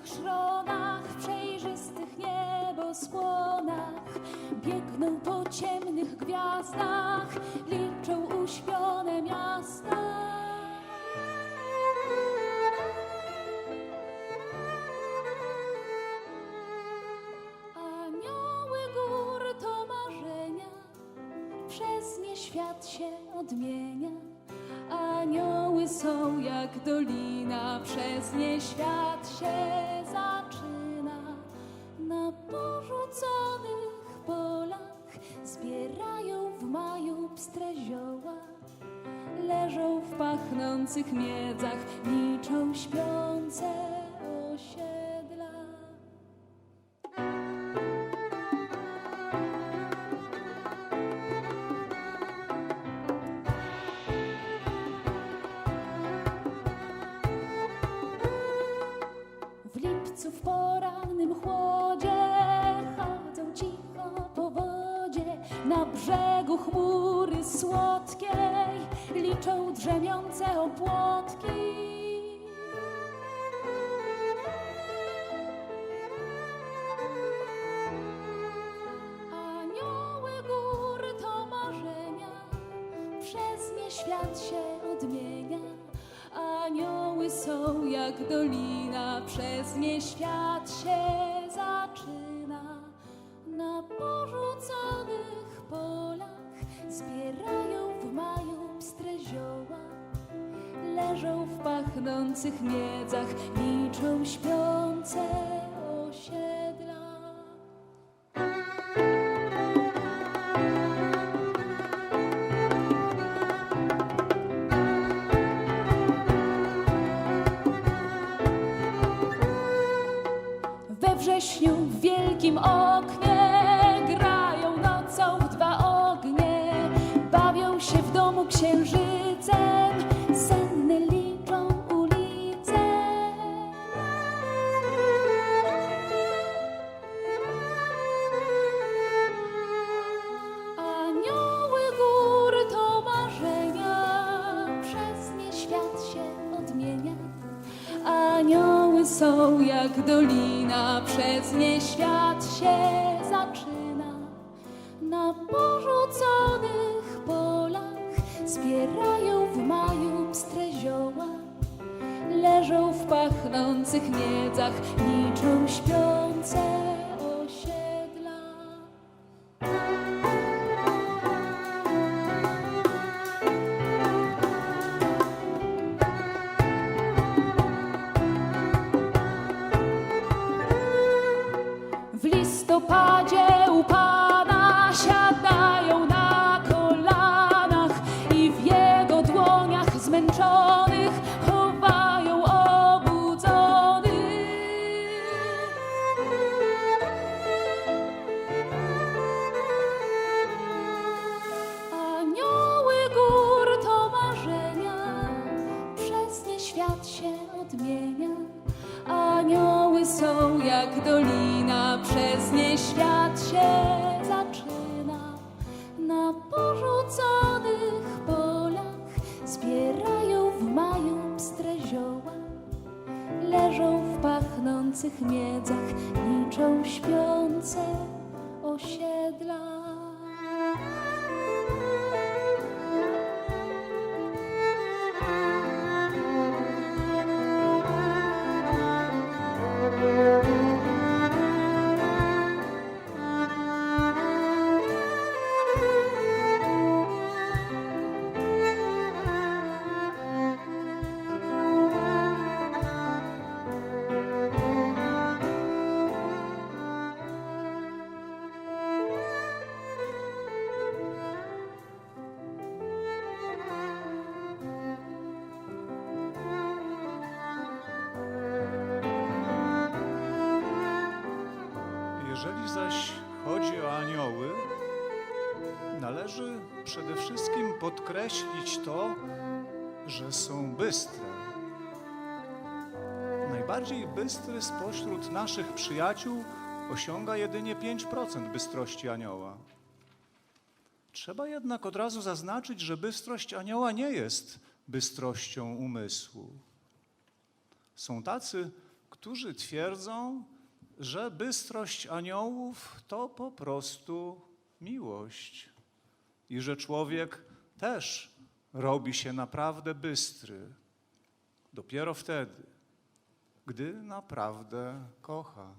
czarnych szronach, przejrzystych nieboskłonach, biegną po ciemnych gwiazdach, liczą uśpione miasta. Anioły gór to marzenia, przez nie świat się odmienia. Anioły są jak dolina, przez nie świat się zaczyna. Na porzuconych polach zbierają w maju pstre zioła. Leżą w pachnących miedzach, liczą śpiące w porannym chłodzie chodzą cicho po wodzie na brzegu chmury słodkiej liczą drzemiące opłotki. Anioły gór to marzenia, przez nie świat się odmienia. Są jak dolina, przez nie świat się zaczyna. Na porzuconych polach zbierają w maju pstre zioła. Leżą w pachnących miedzach, liczą śpiące wrześniu w wielkim oknie grają nocą w dwa ognie, bawią się w domu księżycem, są jak dolina, przez nie świat się zaczyna. Na porzuconych polach zbierają w maju pstre zioła. Leżą w pachnących miedzach, liczą śpiące Są jak dolina, przez nie świat się zaczyna. Na porzuconych polach zbierają w maju pstre zioła. Leżą w pachnących miedzach, liczą śpiące Jeżeli zaś chodzi o anioły, należy przede wszystkim podkreślić to, że są bystre. Najbardziej bystry spośród naszych przyjaciół osiąga jedynie 5% bystrości anioła. Trzeba jednak od razu zaznaczyć, że bystrość anioła nie jest bystrością umysłu. Są tacy, którzy twierdzą, że bystrość aniołów to po prostu miłość. i że człowiek też robi się naprawdę bystry dopiero wtedy, gdy naprawdę kocha.